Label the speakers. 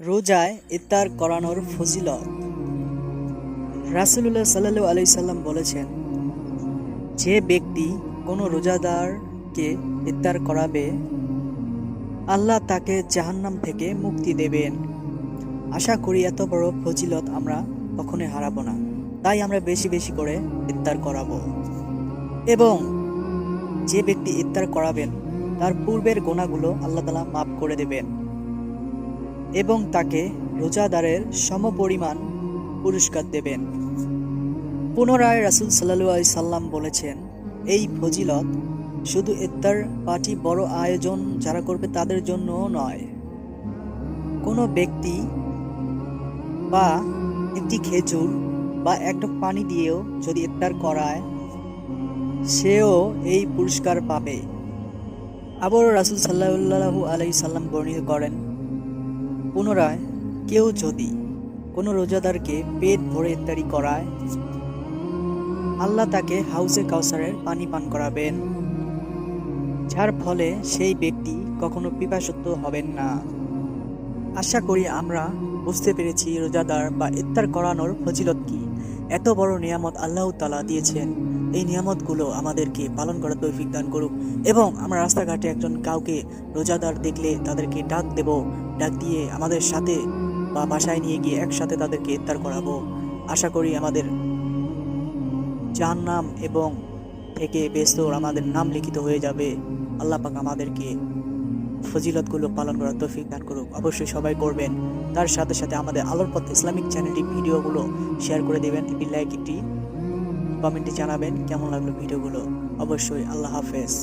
Speaker 1: রোজায় ইফতার করানোর ফজিলত। রাসুলুল্লাহ সাল্লু আলি সাল্লাম বলেছেন, যে ব্যক্তি কোনো রোজাদারকে ইফতার করাবে, আল্লাহ তাকে জাহান্নাম থেকে মুক্তি দেবেন। আশা করি এত বড় ফজিলত আমরা কখনোই হারাবো না। তাই আমরা বেশি বেশি করে ইফতার করাবো। এবং যে ব্যক্তি ইফতার করাবেন, তার পূর্বের গোনাগুলো আল্লাহ তালা মাফ করে দেবেন। এবং তাকে রোজাদারের সমপরিমাণ পুরস্কার দেবেন। পুনরায় রাসুল সাল্লু আলি সাল্লাম বলেছেন, এই ফজিলত শুধু ইফতার পার্টি বড় আয়োজন যারা করবে তাদের জন্য নয়। কোনো ব্যক্তি বা একটি খেজুর বা একটা পানি দিয়েও যদি ইফতার করায়, সেও এই পুরস্কার পাবে। আবারও রাসুল সাল্লাহু আলাই সাল্লাম বর্ণিত করেন পুনরায় কেউ যদি কোনো রোজাদারকে পেট ভরে ইত্যাদি করায়, আল্লাহ তাকে হাউসে কাউসারের পানি পান করাবেন, যার ফলে সেই ব্যক্তি কখনো পিপাসত্ব হবেন না। আশা করি আমরা বুঝতে পেরেছি রোজাদার বা ইফতার করানোর ফজিলত কি। এত বড় নিয়ামত আল্লাহ তালা দিয়েছেন। এই নিয়ামতগুলো আমাদেরকে পালন করার তৌফিক দান করুক এবং আমরা রাস্তাঘাটে একজন কাউকে রোজাদার দেখলে তাদেরকে ডাক দেব, ডাক দিয়ে আমাদের সাথে বা বাসায় নিয়ে গিয়ে একসাথে তাদেরকে ইফতার করাবো। আশা করি আমাদের যার নাম এবং থেকে বেস্তর আমাদের নাম লিখিত হয়ে যাবে। আল্লাহ পাক আমাদেরকে ফজিলতগুলো পালন করার তৌফিক দান করুক। অবশ্যই সবাই করবেন তার সাথে সাথে আমাদের আলোর পথ ইসলামিক চ্যানেলটি ভিডিওগুলো শেয়ার করে দেবেন। একটি লাইক, একটি কমেন্টে জানাবেন কেমন লাগল ভিডিওগুলো। অবশ্যই আল্লাহ হাফেজ।